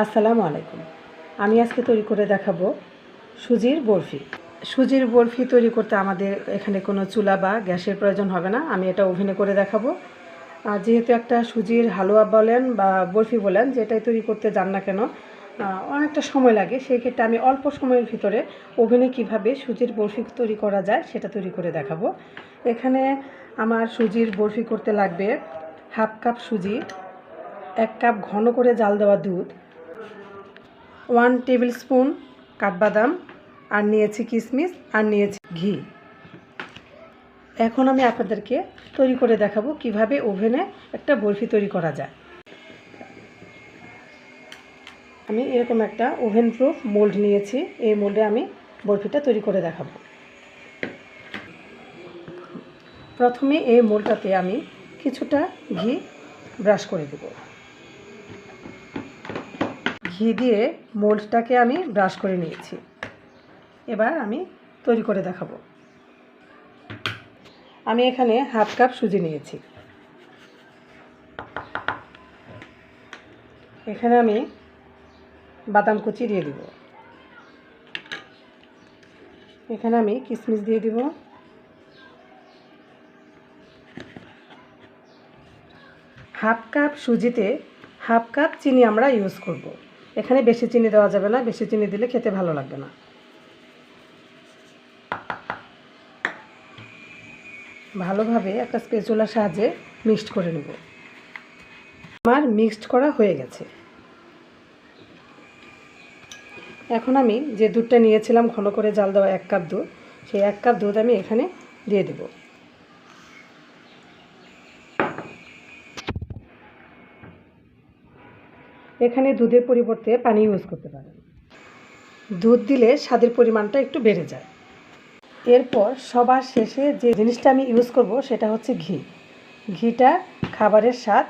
আসসালামু আলাইকুম। আমি আজকে তৈরি করে দেখাবো সুজির বরফি। সুজির বরফি তৈরি করতে আমাদের এখানে কোনো চুলা বা গ্যাসের প্রয়োজন হবে না। আমি এটা ওভেনে করে দেখাবো। যেহেতু একটা সুজির হালুয়া বলেন বা বরফি বলেন, যেটাই তৈরি করতে যান না কেন অনেকটা সময় লাগে। সেই ক্ষেত্রে আমি অল্প সময়ের ভিতরে ওভেনে কীভাবে সুজির বরফি তৈরি করা যায় সেটা তৈরি করে দেখাবো। এখানে আমার সুজির বরফি করতে লাগবে হাফ কাপ সুজি, এক কাপ ঘন করে জাল দেওয়া দুধ ওয়ান টেবিল স্পুন কাঠবাদাম, আর নিয়েছি কিশমিশ আর নিয়েছি ঘি। এখন আমি আপনাদেরকে তৈরি করে দেখাবো কীভাবে ওভেনে একটা বরফি তৈরি করা যায়। আমি এরকম একটা ওভেন প্রুফ মোল্ড নিয়েছি, এই মোল্ডে আমি বরফিটা তৈরি করে দেখাবো। প্রথমে এই মোল্ডটাতে আমি কিছুটা ঘি ব্রাশ করে দেবো। ঘি দিয়ে মোল্ডটাকে আমি ব্রাশ করে নিয়েছি। এবার আমি তৈরি করে দেখাবো। আমি এখানে হাফ কাপ সুজি নিয়েছি। এখানে আমি বাদাম কুচি দিয়ে দিব। এখানে আমি কিশমিশ দিয়ে দিব। হাফ কাপ সুজিতে হাফ কাপ চিনি আমরা ইউজ করব। এখানে বেশি চিনি দেওয়া যাবে না, বেশি চিনি দিলে খেতে ভালো লাগবে না। ভালোভাবে একটা স্পেচুলার সাহায্যে মিক্সড করে নেব। আমার মিক্সড করা হয়ে গেছে। এখন আমি যে দুধটা নিয়েছিলাম, ঘন করে জাল দেওয়া এক কাপ দুধ, সেই এক কাপ দুধ আমি এখানে দিয়ে দেবো। এখানে দুধের পরিবর্তে পানি ইউজ করতে পারেন। দুধ দিলে স্বাদের পরিমাণটা একটু বেড়ে যায়। এরপর সবার শেষে যে জিনিসটা আমি ইউজ করব সেটা হচ্ছে ঘি। ঘিটা খাবারের স্বাদ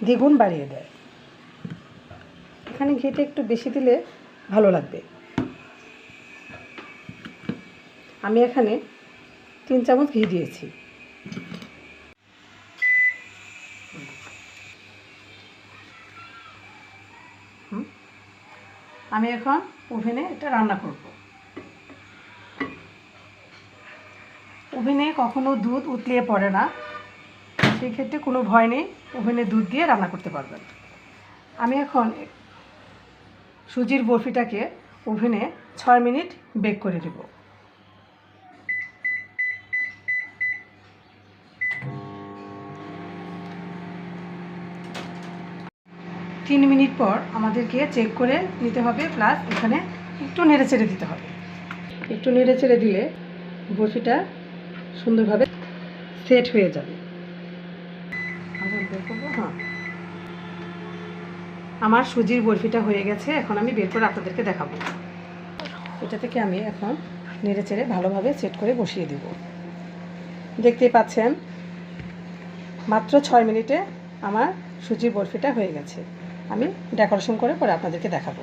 দ্বিগুণ বাড়িয়ে দেয়। এখানে ঘিটা একটু বেশি দিলে ভালো লাগবে। আমি এখানে তিন চামচ ঘি দিয়েছি। আমি এখন ওভেনে এটা রান্না করব। ওভেনে কখনো দুধ উতলিয়ে পড়ে না। সেই ক্ষেত্রে কোনো ভয় নেই, ওভেনে দুধ দিয়ে রান্না করতে পারবেন। আমি এখন সুজির বরফিটাকে ওভেনে ছয় মিনিট বেক করে দেব তিন মিনিট পর আমাদেরকে চেক করে নিতে হবে প্লাস এখানে একটু নেড়ে চেড়ে দিতে হবে। একটু নেড়ে চেড়ে দিলে বরফিটা সুন্দরভাবে সেট হয়ে যাবে। হ্যাঁ। আমার সুজির বরফিটা হয়ে গেছে, এখন আমি বের করে আপনাদেরকে দেখাবো। এটা থেকে আমি এখন নেড়ে চেড়ে ভালোভাবে সেট করে বসিয়ে দেব। দেখতেই পাচ্ছেন, মাত্র ছয় মিনিটে আমার সুজির বরফিটা হয়ে গেছে। আমি ডেকোরেশন করে পরে আপনাদেরকে দেখাবো।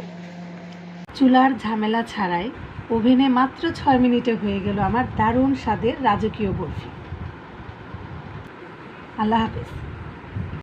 চুলার ঝামেলা ছাড়াই ওভেনে মাত্র ছয় মিনিটে হয়ে গেল আমার দারুণ স্বাদের রাজকীয় বরফি। আল্লাহ হাফেজ।